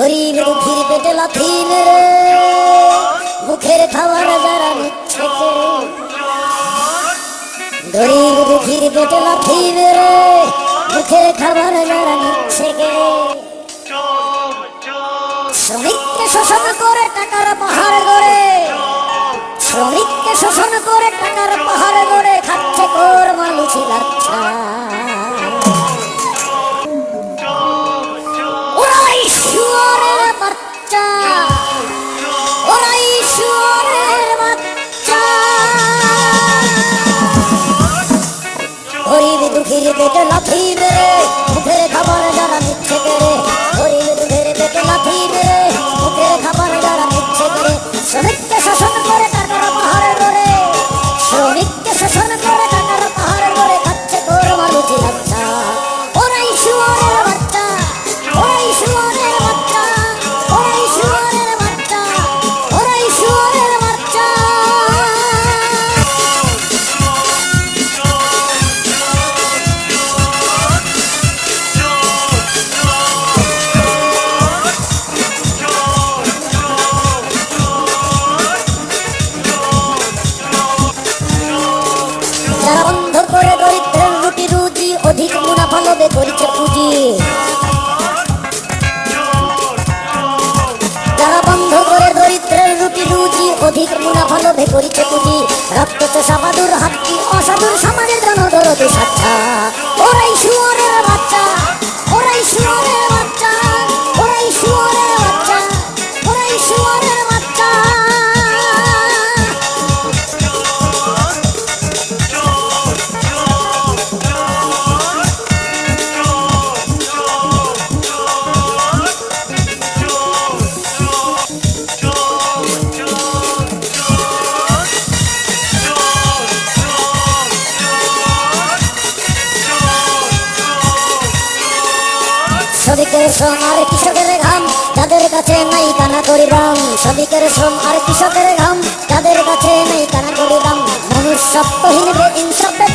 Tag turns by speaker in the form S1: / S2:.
S1: গরিব দুঃখীর পেটে লাথি মেরে। মুখের খাবার যারা নিচ্ছে গরিব দুঃখীর পেটে লাথি মেরে, মুখের খাবার যারা নিচ্ছে শ্রমিককে শোষণ করে টাকার পাহাড় গড়ে। শ্রমিককে শোষণ পেটে লাথি লোভে পুঁজি। যারা বন্ধ করে দরিদ্রের রুটি রুজি অধিক মুনাফা লোভে করেছে পুঁজি। রক্ত তো বাদুর হাতটি অসাধুর সমাজের জনদরদে সাচ্ছা শ্রমিকের শ্রম আর কৃষকের ঘাম তাদের কাছে নাই কানা করি দাম শ্রমিকের শ্রম আর কৃষকের ঘাম তাদের কাছে নাই কানা করি দাম মানুষ বে ইনসাফে